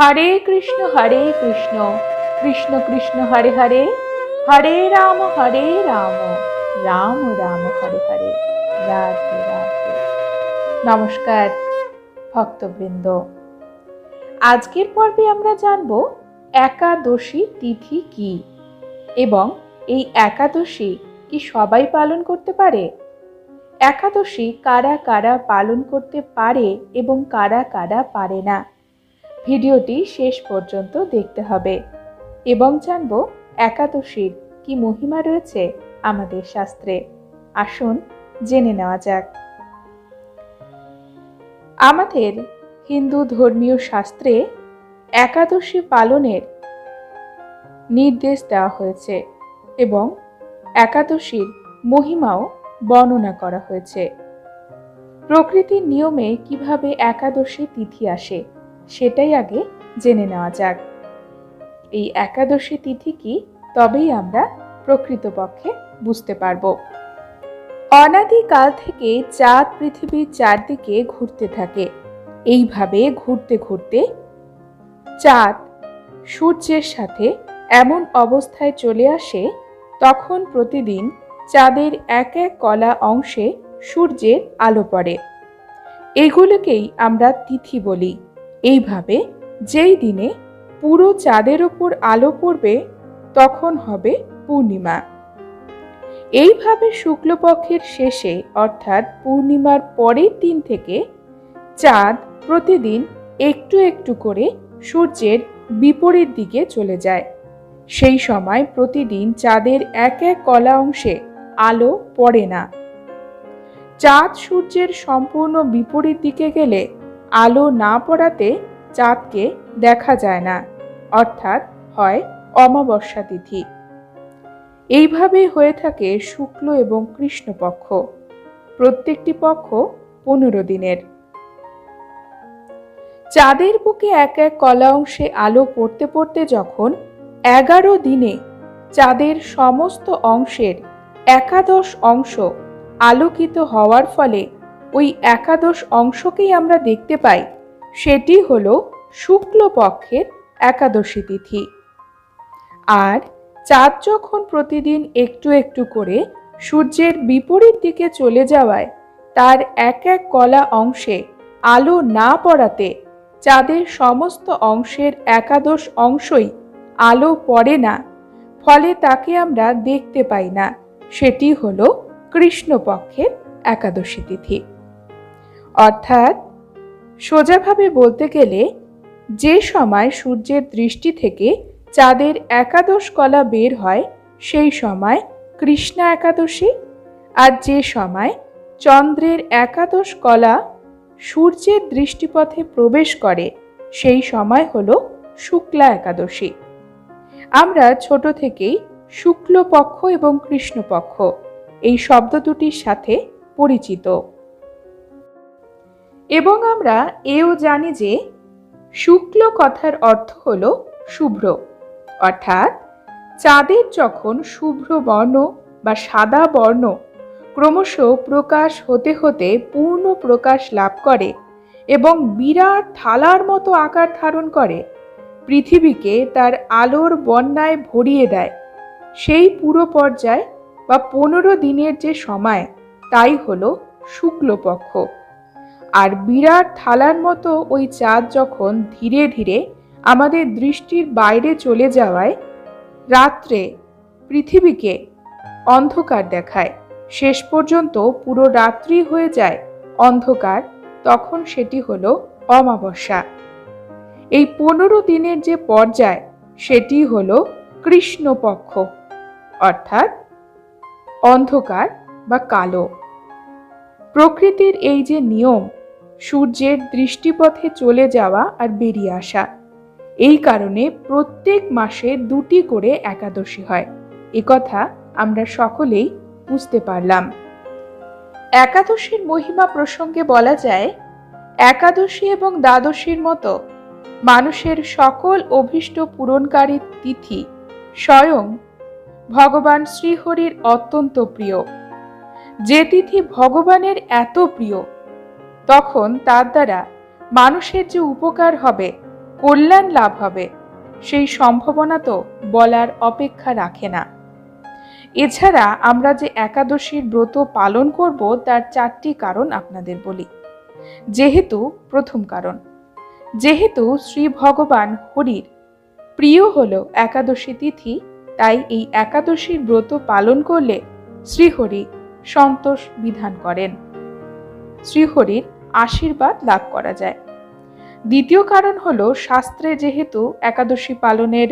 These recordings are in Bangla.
হরে কৃষ্ণ হরে কৃষ্ণ। কৃষ্ণ কৃষ্ণ, হরে হরে। হরে রাম হরে রাম। রাম রাম, হরে হরে। রাধে রাধে। নমস্কার, ভক্তবৃন্দ। আজকের পর্বে আমরা জানব, একাদশী তিথি কি? এবং এই একাদশী কি সবাই পালন করতে পারে? একাদশী কারা কারা পালন করতে পারে এবং কারা কারা পারে না? ভিডিওটি শেষ পর্যন্ত দেখতে হবে। এবং জানব একাদশীর কি মহিমা রয়েছে আমাদের শাস্ত্রে। আসুন জেনে নেওয়া যাক। আমাদের হিন্দু ধর্মীয় শাস্ত্রে একাদশী পালনের নির্দেশ দেওয়া হয়েছে এবং একাদশীর মহিমাও বর্ণনা করা হয়েছে। প্রকৃতির নিয়মে কীভাবে একাদশী তিথি আসে সেটাই আগে জেনে নেওয়া যাক। এই একাদশী তিথি কি তবেই আমরা প্রকৃতপক্ষে বুঝতে পারব। অনাদিকাল থেকে চাঁদ পৃথিবীর চারদিকে ঘুরতে থাকে। এইভাবে ঘুরতে ঘুরতে চাঁদ সূর্যের সাথে এমন অবস্থায় চলে আসে, তখন প্রতিদিন চাঁদের এক এক কলা অংশে সূর্যের আলো পড়ে। এগুলোকেই আমরা তিথি বলি। এইভাবে যেই দিনে পুরো চাঁদের ওপর আলো পড়বে, তখন হবে পূর্ণিমা। এইভাবে শুক্লপক্ষের শেষে, অর্থাৎ পূর্ণিমার পরের দিন থেকে, চাঁদ প্রতিদিন একটু একটু করে সূর্যের বিপরীত দিকে চলে যায়। সেই সময় প্রতিদিন চাঁদের এক এক কলা অংশে আলো পড়ে না। চাঁদ সূর্যের সম্পূর্ণ বিপরীত দিকে গেলে আলো না পড়াতে চাঁদকে দেখা যায় না, অর্থাৎ হয় অমাবস্যা তিথি। এইভাবে হয়ে থাকে শুক্ল এবং কৃষ্ণপক্ষ। প্রত্যেকটি পক্ষ পনেরো দিনের। চাঁদের বুকে এক এক কলা অংশে আলো পড়তে পড়তে যখন এগারো দিনে চাঁদের সমস্ত অংশের একাদশ অংশ আলোকিত হওয়ার ফলে ওই একাদশ অংশকেই আমরা দেখতে পাই। সেটি হল শুক্লপক্ষের একাদশী তিথি। আর চাঁদ যখন প্রতিদিন একটু একটু করে সূর্যের বিপরীত দিকে চলে যাওয়ায় তার এক এক কলা অংশে আলো না পড়াতে চাঁদের সমস্ত অংশের একাদশ অংশই আলো পড়ে না, ফলে তাকে আমরা দেখতে পাই না। সেটি হল কৃষ্ণপক্ষের একাদশী তিথি। অর্থাৎ সোজাভাবে বলতে গেলে, যে সময় সূর্যের দৃষ্টি থেকে চাঁদের একাদশ কলা বের হয়, সেই সময় কৃষ্ণা একাদশী। আর যে সময় চন্দ্রের একাদশ কলা সূর্যের দৃষ্টিপথে প্রবেশ করে, সেই সময় হল শুক্লা একাদশী। আমরা ছোট থেকেই শুক্লপক্ষ এবং কৃষ্ণপক্ষ, এই শব্দ দুটির সাথে পরিচিত। এবং আমরা এও জানি যে শুক্ল কথার অর্থ হল শুভ্র। অর্থাৎ চাঁদের যখন শুভ্র বর্ণ বা সাদা বর্ণ ক্রমশ প্রকাশ হতে হতে পূর্ণ প্রকাশ লাভ করে এবং বিরাট থালার মতো আকার ধারণ করে, পৃথিবীকে তার আলোর বন্যায় ভরিয়ে দেয়। সেই পুরো পর্যায় বা পনেরো দিনের যে সময়, তাই হলো শুক্লপক্ষ। আর বিরাট থালার মতো ওই চাঁদ যখন ধীরে ধীরে আমাদের দৃষ্টির বাইরে চলে যাওয়ায় রাত্রে পৃথিবীকে অন্ধকার দেখায়। শেষ পর্যন্ত পুরো রাত্রি হয়ে যায় অন্ধকার, তখন সেটি হল অমাবস্যা। এই পনেরো দিনের যে পর্যায়, সেটি হল কৃষ্ণপক্ষ, অর্থাৎ অন্ধকার বা কালো। প্রকৃতির এই যে নিয়ম, সূর্যের দৃষ্টিপথে চলে যাওয়া আর বেরিয়ে আসা, এই কারণে প্রত্যেক মাসে দুটি করে একাদশী হয়। কথা আমরা সকলেই বুঝতে পারলাম। একাদশীর মহিমা প্রসঙ্গে বলা যায়, একাদশী এবং দ্বাদশীর মতো মানুষের সকল অভীষ্ট পূরণকারী তিথি স্বয়ং ভগবান শ্রীহরির অত্যন্ত প্রিয়। যে তিথি ভগবানের এত প্রিয়, তখন তার দ্বারা মানুষের যে উপকার হবে, কল্যাণ লাভ হবে, সেই সম্ভাবনা তো বলার অপেক্ষা রাখে না। এছাড়া আমরা যে একাদশীর ব্রত পালন করব, তার চারটি কারণ আপনাদের বলি। যেহেতু প্রথম কারণ, যেহেতু শ্রী ভগবান হরির প্রিয় হল একাদশী তিথি, তাই এই একাদশীর ব্রত পালন করলে শ্রীহরি সন্তোষ বিধান করেন। শ্রীহরির আশীর্বাদ লাভ করা যায়। দ্বিতীয় কারণ হল, শাস্ত্রে যেহেতু একাদশী পালনের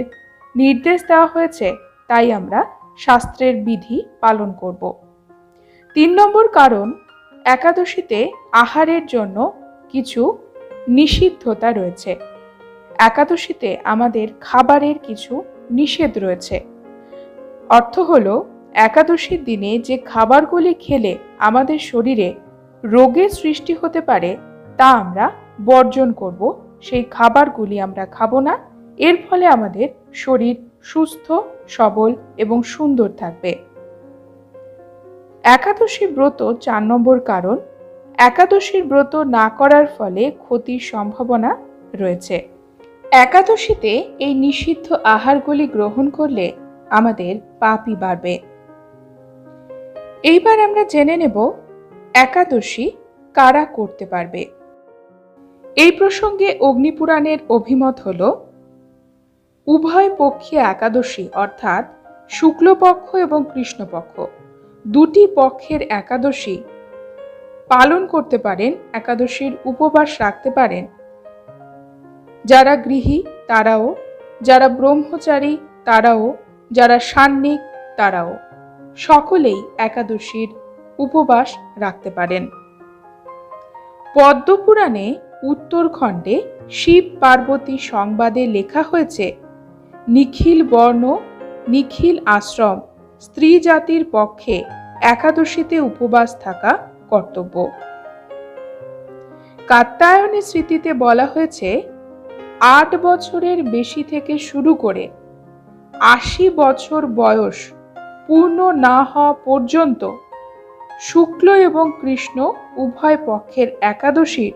নির্দেশ দেওয়া হয়েছে, তাই আমরা শাস্ত্রের বিধি পালন করব। তিন নম্বর কারণ, একাদশীতে আহারের জন্য কিছু নিষিদ্ধতা রয়েছে। একাদশীতে আমাদের খাবারের কিছু নিষেধ রয়েছে। অর্থ হলো একাদশীর দিনে যে খাবারগুলি খেলে আমাদের শরীরে রোগের সৃষ্টি হতে পারে, তা আমরা বর্জন করব। সেই খাবারগুলি আমরা খাব না। এর ফলে আমাদের শরীর সুস্থ, সবল এবং সুন্দর থাকবে। একাদশী ব্রত চার নম্বর কারণ, একাদশীর ব্রত না করার ফলে ক্ষতির সম্ভাবনা রয়েছে। একাদশীতে এই নিষিদ্ধ আহারগুলি গ্রহণ করলে আমাদের পাপই বাড়বে। এইবার আমরা জেনে নেব একাদশী কারা করতে পারবে। এই প্রসঙ্গে অগ্নিপুরাণের অভিমত হল, উভয় পক্ষে একাদশী, অর্থাৎ শুক্লপক্ষ এবং কৃষ্ণপক্ষ, দুটি পক্ষের একাদশী পালন করতে পারেন, একাদশীর উপবাস রাখতে পারেন। যারা গৃহী, তারাও, যারা ব্রহ্মচারী, তারাও, যারা সান্নিক, তারাও। সকলেই একাদশীর উপবাস রাখতে পারেন। পদ্মপুরাণে উত্তরখণ্ডে শিব পার্বতী সংবাদে লেখা হয়েছে, নিখিল বর্ণ, নিখিল আশ্রম, স্ত্রী জাতির পক্ষে একাদশীতে উপবাস থাকা কর্তব্য। কাত্তায়নের স্মৃতিতে বলা হয়েছে, আট বছরের বেশি থেকে শুরু করে আশি বছর বয়স পূর্ণ না হওয়া পর্যন্ত শুক্ল এবং কৃষ্ণ উভয় পক্ষের একাদশীর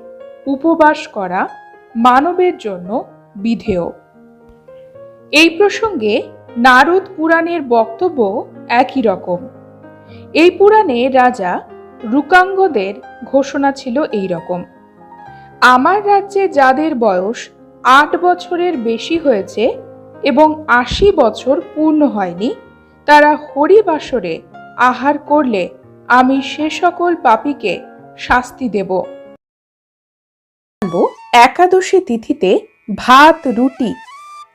উপবাস করা মানবের জন্য বিধেয়। এই প্রসঙ্গে নারদ পুরাণের বক্তব্য একই রকম। এই পুরাণে রাজা রুকাঙ্গদের ঘোষণা ছিল এই রকম। আমার রাজ্যে যাদের বয়স আট বছরের বেশি হয়েছে এবং আশি বছর পূর্ণ হয়নি তারা হরিবাসরে আহার করলে আমি সে সকল পাপীকে শাস্তি দেব। একাদশী তিথিতে ভাত, রুটি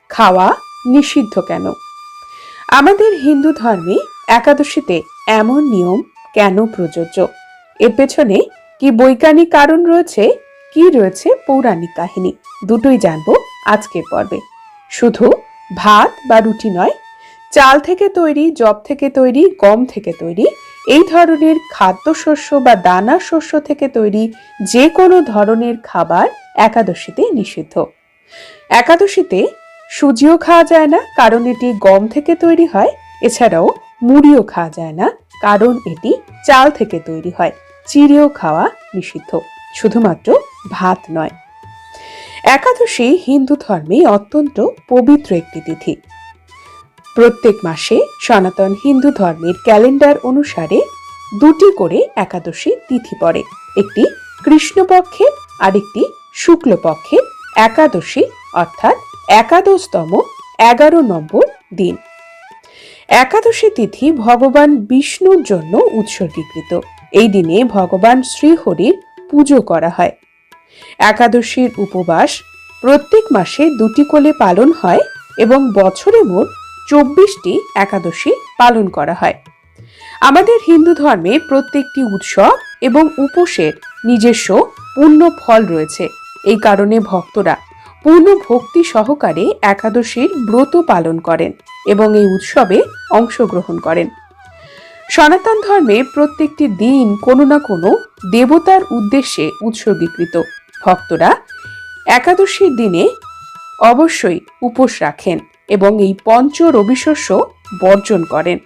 খাওয়া নিষিদ্ধ কেন? আমাদের হিন্দু ধর্মে একাদশীতে এমন নিয়ম কেন প্রযোজ্য? এর পেছনে কি বৈজ্ঞানিক কারণ রয়েছে? কি রয়েছে পৌরাণিক কাহিনী? দুটোই জানব আজকের পর্বে। শুধু ভাত বা রুটি নয় চাল থেকে তৈরি জব থেকে তৈরি, গম থেকে তৈরি, এই ধরনের খাদ্যশস্য বা দানা শস্য থেকে তৈরি যে কোনো ধরনের খাবার একাদশীতে নিষিদ্ধ। একাদশীতে সুজিও খাওয়া যায় না, কারণ এটি গম থেকে তৈরি হয়। এছাড়াও মুড়িও খাওয়া যায় না, কারণ এটি চাল থেকে তৈরি হয়। চিড়েও খাওয়া নিষিদ্ধ, শুধুমাত্র ভাত নয়। একাদশী হিন্দু ধর্মে অত্যন্ত পবিত্র একটি তিথি। প্রত্যেক মাসে সনাতন হিন্দু ধর্মের ক্যালেন্ডার অনুসারে দুটি করে একাদশী তিথি পড়ে। একটি কৃষ্ণপক্ষে আরেকটি শুক্লপক্ষে একাদশী, অর্থাৎ একাদশতম এগারো নম্বর দিন। একাদশী তিথি ভগবান বিষ্ণুর জন্য উৎসর্গীকৃত। এই দিনে ভগবান শ্রীহরির পুজো করা হয়। একাদশীর উপবাস প্রত্যেক মাসে দুটি কোলে পালন হয় এবং বছরে মোট চব্বিশটি একাদশী পালন করা হয়। আমাদের হিন্দু ধর্মে প্রত্যেকটি উৎসব এবং উপোসের নিজস্ব পূর্ণ ফল রয়েছে। এই কারণে ভক্তরা পূর্ণ ভক্তি সহকারে একাদশীর ব্রত পালন করেন এবং এই উৎসবে অংশগ্রহণ করেন। সনাতন ধর্মে প্রত্যেকটি দিন কোনো না কোনো দেবতার উদ্দেশ্যে উৎসর্গীকৃত। ভক্তরা একাদশীর দিনে অবশ্যই উপোস রাখেন। এবং এই পঞ্চ রবিশস্য বর্জন করেন।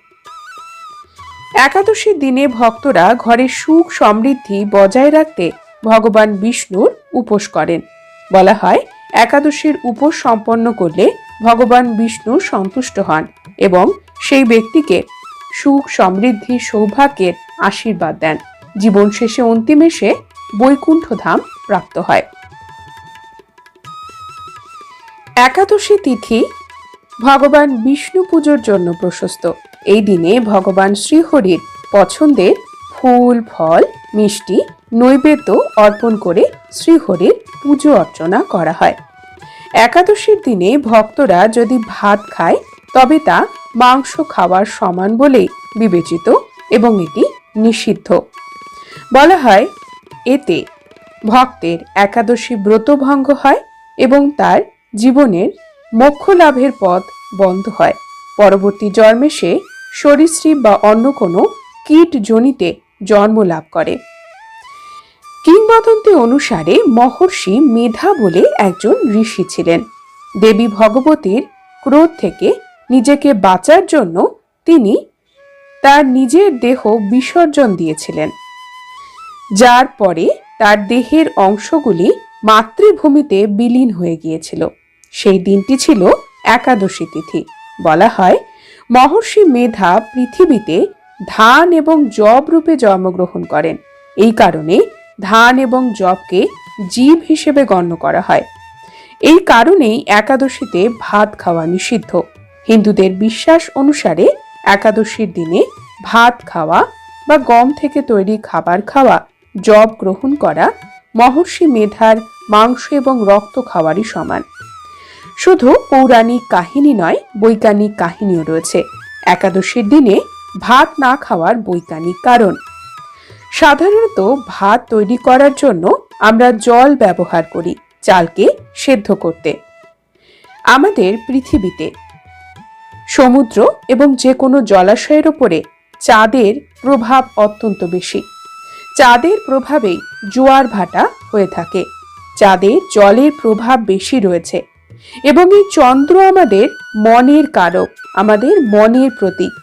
একাদশীর দিনে ভক্তরা ঘরে সুখ সমৃদ্ধি বজায় রাখতে ভগবান বিষ্ণুর উপোস করেন। বলা হয়, একাদশীর উপোস সম্পন্ন করলে ভগবান বিষ্ণু সন্তুষ্ট হন এবং সেই ব্যক্তিকে সুখ সমৃদ্ধি সৌভাগ্যের আশীর্বাদ দেন। জীবন শেষে অন্তিমে সে বৈকুণ্ঠ ধাম প্রাপ্ত হয়। একাদশী তিথি ভগবান বিষ্ণু পুজোর জন্য প্রশস্ত। এই দিনে ভগবান শ্রীহরির পছন্দের ফুল, ফল, মিষ্টি, নৈবেদ্য অর্পণ করে শ্রীহরির পুজো অর্চনা করা হয়। একাদশীর দিনে ভক্তরা যদি ভাত খায়, তবে তা মাংস খাওয়ার সমান বলেই বিবেচিত এবং এটি নিষিদ্ধ। বলা হয়, এতে ভক্তের একাদশী ব্রতভঙ্গ হয় এবং তার জীবনের মোক্ষ লাভের পথ বন্ধ হয়। পরবর্তী জন্মে সে সরীসৃপ বা অন্য কোনো কীট জনিতে জন্ম লাভ করে। কিংবদন্তি অনুসারে মহর্ষি মেধা বলে একজন ঋষি ছিলেন। দেবী ভগবতীর ক্রোধ থেকে নিজেকে বাঁচার জন্য তিনি তার নিজের দেহ বিসর্জন দিয়েছিলেন। যার পরে তার দেহের অংশগুলি মাতৃভূমিতে বিলীন হয়ে গিয়েছিল। সেই দিনটি ছিল একাদশী তিথি। বলা হয়, মহর্ষি মেধা পৃথিবীতে ধান এবং জব রূপে জন্মগ্রহণ করেন। এই কারণে ধান এবং জবকে জীব হিসেবে গণ্য করা হয়। এই কারণেই একাদশীতে ভাত খাওয়া নিষিদ্ধ। হিন্দুদের বিশ্বাস অনুসারে একাদশীর দিনে ভাত খাওয়া বা গম থেকে তৈরি খাবার খাওয়া, জব গ্রহণ করা মহর্ষি মেধার মাংস এবং রক্ত খাওয়ারই সমান। শুধু পৌরাণিক কাহিনী নয়, বৈজ্ঞানিক কাহিনীও রয়েছে। একাদশীর দিনে ভাত না খাওয়ার বৈজ্ঞানিক কারণ। সাধারণত ভাত তৈরি করার জন্য আমরা জল ব্যবহার করি, চালকে সেদ্ধ করতে। আমাদের পৃথিবীতে সমুদ্র এবং যে কোনো জলাশয়ের ওপরে চাঁদের প্রভাব অত্যন্ত বেশি। চাঁদের প্রভাবেই জোয়ার ভাটা হয়ে থাকে। চাঁদে জলের প্রভাব বেশি রয়েছে। এবং এই চন্দ্র আমাদের মনের কারক, আমাদের মনের প্রতীক।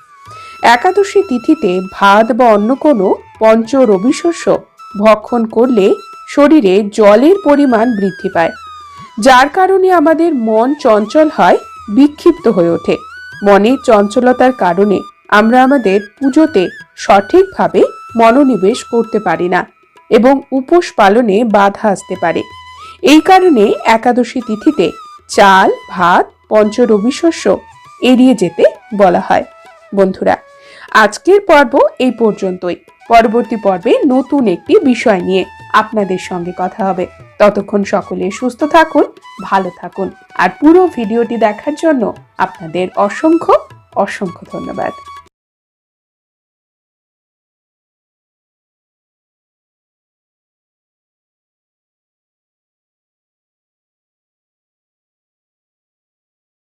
একাদশী তিথিতে ভাত বা অন্য কোনো পঞ্চ রবিশস্য ভক্ষণ করলে শরীরে জলের পরিমাণ বৃদ্ধি পায়, যার কারণে আমাদের মন চঞ্চল হয়, বিক্ষিপ্ত হয়ে ওঠে। মনের চঞ্চলতার কারণে আমরা আমাদের পুজোতে সঠিকভাবে মনোনিবেশ করতে পারি না এবং উপোস পালনে বাধা আসতে পারে। এই কারণে একাদশী তিথিতে চাল, ভাত পঞ্চ রবি শস্য এড়িয়ে যেতে বলা হয়। বন্ধুরা, আজকের পর্ব এই পর্যন্তই। পরবর্তী পর্বে নতুন একটি বিষয় নিয়ে আপনাদের সঙ্গে কথা হবে। ততক্ষণ সকলে সুস্থ থাকুন, ভালো থাকুন। আর পুরো ভিডিওটি দেখার জন্য আপনাদের অসংখ্য অসংখ্য ধন্যবাদ।